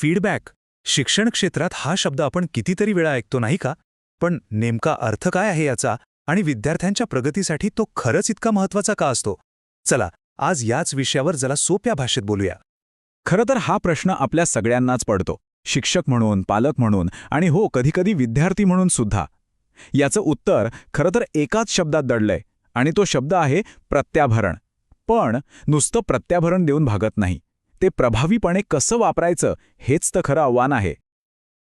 Feedback. शिक्षण क्षेत्रात हा शब्द आपण कितीतरी वेळा ऐकतो नाही का? पण नेमका अर्थ काय आहे याचा आणि विद्यार्थ्यांच्या प्रगतीसाठी तो खरंच इतका महत्त्वाचा का असतो? चला आज याच विषयावर जरा सोप्या भाषेत बोलूया. खरं तर हा प्रश्न आपल्या सगळ्यांनाच पडतो. शिक्षक म्हणून पालक म्हणून आणि हो कधीकधी विद्यार्थी म्हणून सुद्धा. याचं उत्तर खरं तर एकाच शब्दात दडलंय आणि तो शब्द आहे प्रत्याभरण. पण नुसतं प्रत्याभरण देऊन भागत नाही. ते प्रभावीपणे कसं वापरायचं हेच तर खरं आव्हान आहे.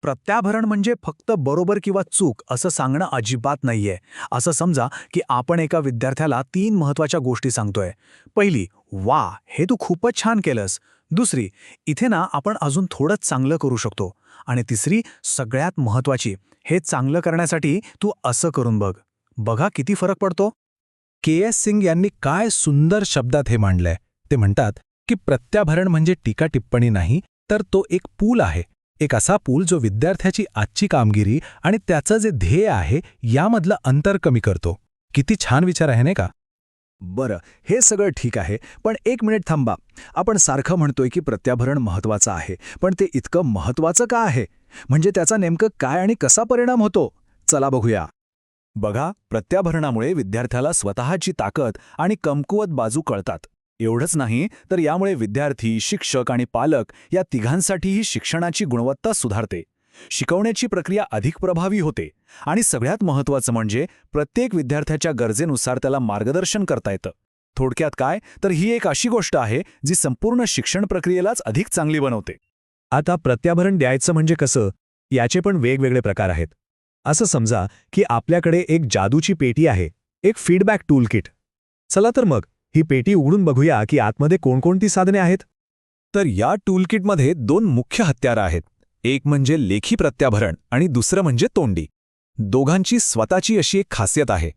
प्रत्याभरण म्हणजे फक्त बरोबर किंवा चूक असं सांगणं अजिबात नाहीये. असं समजा की आपण एका विद्यार्थ्याला तीन महत्त्वाच्या गोष्टी सांगतोय. पहिली वा हे तू खूपच छान केलंस. दुसरी इथे ना आपण अजून थोडंच चांगलं करू शकतो. आणि तिसरी सगळ्यात महत्वाची हे चांगलं करण्यासाठी तू असं करून बघ. बघा किती फरक पडतो. के एस सिंग यांनी काय सुंदर शब्दात हे मांडलंय. ते म्हणतात की प्रत्याभरण म्हणजे टीका टिप्पणी नाही तर तो एक पूल आहे. एक असा पूल जो विद्यार्थ्याची आजची कामगिरी आणि त्याचं जे ध्येय आहे यामधलं अंतर कमी करतो. किती छान विचार आहे नाही का? बरं हे सगळं ठीक आहे पण एक मिनिट थांबा. आपण सारखं म्हणतोय की प्रत्याभरण महत्वाचं आहे पण ते इतकं महत्वाचं का आहे? म्हणजे त्याचा नेमकं काय आणि कसा परिणाम होतो? चला बघूया. बघा प्रत्याभरणामुळे विद्यार्थ्याला स्वतःची ताकद आणि कमकुवत बाजू कळतात. एवढंच नाही तर यामुळे विद्यार्थी शिक्षक आणि पालक या तिघांसाठीही शिक्षणाची गुणवत्ता सुधारते. शिकवण्याची प्रक्रिया अधिक प्रभावी होते आणि सगळ्यात महत्त्वाचं म्हणजे प्रत्येक विद्यार्थ्याच्या गरजेनुसार त्याला मार्गदर्शन करता येतं. थोडक्यात काय? तर ही एक अशी गोष्ट आहे जी संपूर्ण शिक्षण प्रक्रियेलाच अधिक चांगली बनवते. आता प्रत्याभरण द्यायचं म्हणजे कसं? याचे पण वेगवेगळे प्रकार आहेत. असं समजा की आपल्याकडे एक जादूची पेटी आहे एक फीडबॅक टूल किट चला तर मग. ही पेटी उघडून बघूया की आतमध्ये कोणकोणती साधने आहेत. तर या टूलकिटमध्ये दोन मुख्य हत्यारं आहेत. एक म्हणजे लेखी प्रत्याभरण आणि दुसरं म्हणजे तोंडी. दोघांची स्वतःची अशी एक खासियत आहे.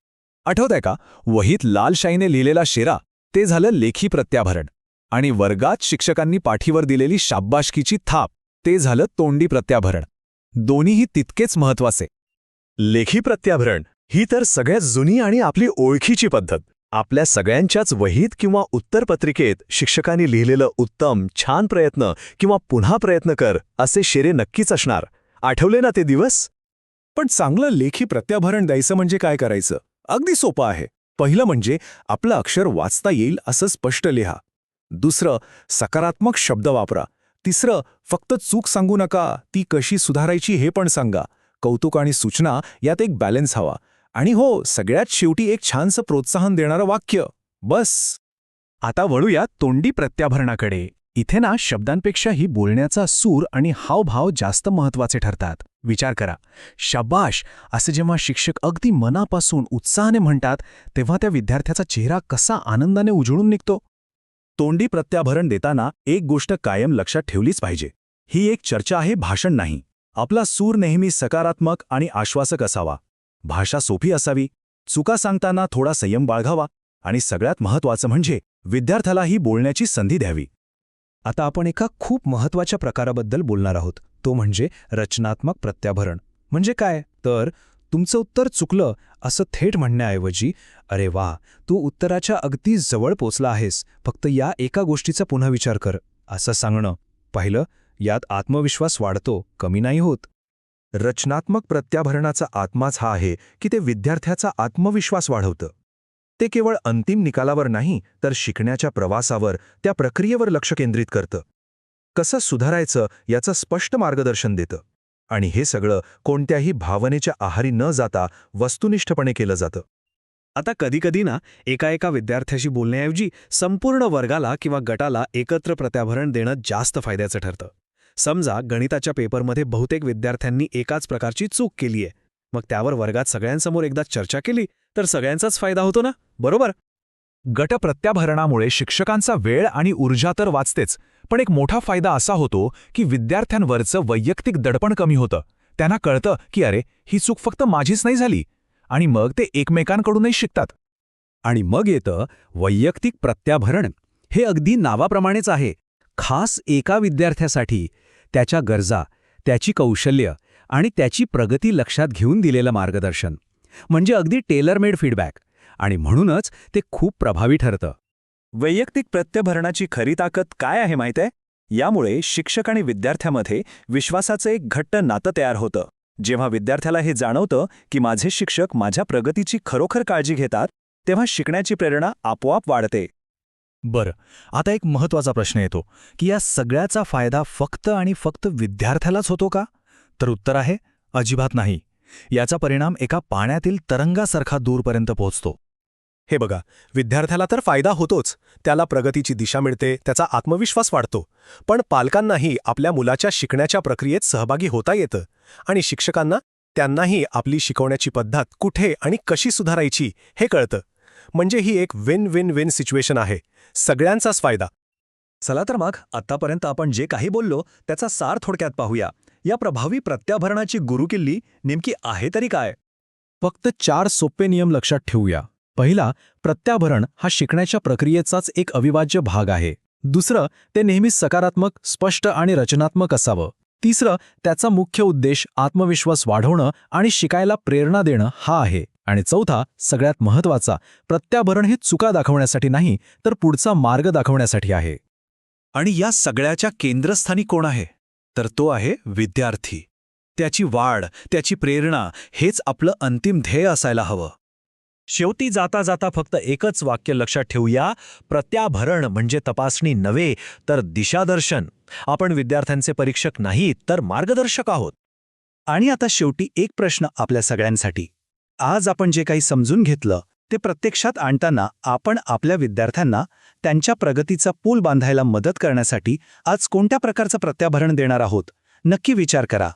आठवतंय का? वहीत लालशाहीने लिहिलेला शेरा ते झालं लेखी प्रत्याभरण. आणि वर्गात शिक्षकांनी पाठीवर दिलेली शाब्बाशकीची थाप ते झालं तोंडी प्रत्याभरण. दोन्हीही तितकेच महत्त्वाचे. लेखी प्रत्याभरण ही तर सगळ्यात जुनी आणि आपली ओळखीची पद्धत. आपल्या सगळ्यांच्याच वहीत किंवा उत्तरपत्रिकेत शिक्षकांनी लिहिलेलं उत्तम छान प्रयत्न किंवा पुन्हा प्रयत्न कर असे शेरे नक्कीच असणार. आठवले ना ते दिवस? पण चांगलं लेखी प्रत्याभरण द्यायचं म्हणजे काय करायचं? अगदी सोपं आहे. पहिलं म्हणजे आपलं अक्षर वाचता येईल असं स्पष्ट लिहा. दुसरं सकारात्मक शब्द वापरा. तिसरं फक्त चूक सांगू नका. ती कशी सुधारायची हे पण सांगा. कौतुक आणि सूचना यात एक बॅलन्स हवा. आणि हो सगळ्यात शेवटी एक छानसं प्रोत्साहन देणारं वाक्य. बस. आता वळूया तोंडी प्रत्याभरणाकडे. इथे ना शब्दांपेक्षाही बोलण्याचा सूर आणि हावभाव जास्त महत्त्वाचे ठरतात. विचार करा. शब्बाश असे जेव्हा शिक्षक अगदी मनापासून उत्साहाने म्हणतात तेव्हा त्या विद्यार्थ्याचा चेहरा कसा आनंदाने उजळून निघतो? तोंडी प्रत्याभरण देताना एक गोष्ट कायम लक्षात ठेवलीच पाहिजे. ही एक चर्चा आहे भाषण नाही. आपला सूर नेहमी सकारात्मक आणि आश्वासक असावा. भाषा सोपी असावी चुका सांगताना थोडा संयम बाळगावा आणि सगळ्यात महत्वाचं म्हणजे विद्यार्थ्यालाही बोलण्याची संधी द्यावी. आता आपण एका खूप महत्त्वाच्या प्रकाराबद्दल बोलणार आहोत. तो म्हणजे रचनात्मक प्रत्याभरण. म्हणजे काय? तर तुमचं उत्तर चुकलं असं थेट म्हणण्याऐवजी अरे वा तू उत्तराच्या अगदी जवळ पोचला आहेस. फक्त या एका गोष्टीचा पुन्हा विचार कर. असं सांगणं. पाहिलं यात आत्मविश्वास वाढतो कमी नाही होत. रचनात्मक प्रत्याभरणाचा आत्माच हा आहे की ते विद्यार्थ्याचा आत्मविश्वास वाढवतं. ते केवळ अंतिम निकालावर नाही तर शिकण्याच्या प्रवासावर त्या प्रक्रियेवर लक्ष केंद्रित करतं. कसं सुधारायचं याचं स्पष्ट मार्गदर्शन देतं. आणि हे सगळं कोणत्याही भावनेच्या आहारी न जाता वस्तुनिष्ठपणे केलं जातं. आता कधीकधी ना एका एका विद्यार्थ्याशी बोलण्याऐवजी संपूर्ण वर्गाला किंवा गटाला एकत्र प्रत्याभरण देणं जास्त फायद्याचं ठरतं. समजा गणिताच्या पेपरमध्ये बहुतेक विद्यार्थ्यांनी एकाच प्रकारची चूक केली आहे. मग त्यावर वर्गात सगळ्यांसमोर एकदा चर्चा केली तर सगळ्यांचाच फायदा होतो ना? बरोबर? गट प्रत्याभरणामुळे शिक्षकांचा वेळ आणि ऊर्जा तर वाचतेच पण एक मोठा फायदा असा होतो की विद्यार्थ्यांवरचं वैयक्तिक दडपण कमी होतं. त्यांना कळतं की अरे ही चूक फक्त माझीच नाही झाली. आणि मग ते एकमेकांकडूनही शिकतात. आणि मग येतं वैयक्तिक प्रत्याभरण. हे अगदी नावाप्रमाणेच आहे. खास एका विद्यार्थ्यासाठी त्याच्या गरजा त्याची कौशल्य आणि त्याची प्रगती लक्षात घेऊन दिलेलं मार्गदर्शन. म्हणजे अगदी टेलरमेड फीडबॅक आणि म्हणूनच ते खूप प्रभावी ठरतं. वैयक्तिक प्रत्यभरणाची खरी ताकद काय आहे माहिती आहे? यामुळे शिक्षक आणि विद्यार्थ्यामध्ये विश्वासाचं एक घट्ट नातं तयार होतं. जेव्हा विद्यार्थ्याला हे जाणवतं की माझे शिक्षक माझ्या प्रगतीची खरोखर काळजी घेतात तेव्हा शिकण्याची प्रेरणा आपोआप वाढते. बरं आता एक महत्त्वाचा प्रश्न येतो की या सगळ्याचा फायदा फक्त आणि फक्त विद्यार्थ्यालाच होतो का? तर उत्तर आहे अजिबात नाही. याचा परिणाम एका पाण्यातील तरंगासारखा दूरपर्यंत पोहोचतो. हे बघा विद्यार्थ्याला तर फायदा होतोच त्याला प्रगतीची दिशा मिळते त्याचा आत्मविश्वास वाढतो. पण पालकांनाही आपल्या मुलाच्या शिकण्याच्या प्रक्रियेत सहभागी होता येतं. आणि शिक्षकांना त्यांनाही आपली शिकवण्याची पद्धत कुठे आणि कशी सुधारायची हे कळतं. म्हणजे ही एक विन विन विन सिच्युएशन आहे. सगळ्यांचाच फायदा. चला तर मग आतापर्यंत आपण जे काही बोललो त्याचा सार थोडक्यात पाहूया. या प्रभावी प्रत्याभरणाची गुरुकिल्ली नेमकी आहे तरी काय? फक्त चार सोपे नियम लक्षात ठेवूया. पहिला प्रत्याभरण हा शिकण्याच्या प्रक्रियेचाच एक अविभाज्य भाग आहे. दुसरं ते नेहमी सकारात्मक स्पष्ट आणि रचनात्मक असावं. तिसरं त्याचा मुख्य उद्देश आत्मविश्वास वाढवणं आणि शिकायला प्रेरणा देणं हा आहे. आणि चौथा सगळ्यात महत्त्वाचा प्रत्याभरण हे चुका दाखवण्यासाठी नाही तर पुढचा मार्ग दाखवण्यासाठी आहे. आणि या सगळ्याच्या केंद्रस्थानी कोण आहे? तर तो आहे विद्यार्थी. त्याची वाढ त्याची प्रेरणा हेच आपलं अंतिम ध्येय असायला हवं. शेवटी जाता जाता फक्त एकच वाक्य लक्षात ठेवूया प्रत्याभरण म्हणजे तपासणी नव्हे तर दिशादर्शन. आपण विद्यार्थ्यांचे परीक्षक नाही तर मार्गदर्शक आहोत. आणि आता शेवटी एक प्रश्न आपल्या सगळ्यांसाठी. आज आपण जे काही समजून घेतलं ते प्रत्यक्षात आणताना आपण आपल्या विद्यार्थ्यांना त्यांच्या प्रगतीचा पूल बांधायला मदत करण्यासाठी आज कोणत्या प्रकारचं प्रत्याभरण देणार आहोत नक्की विचार करा.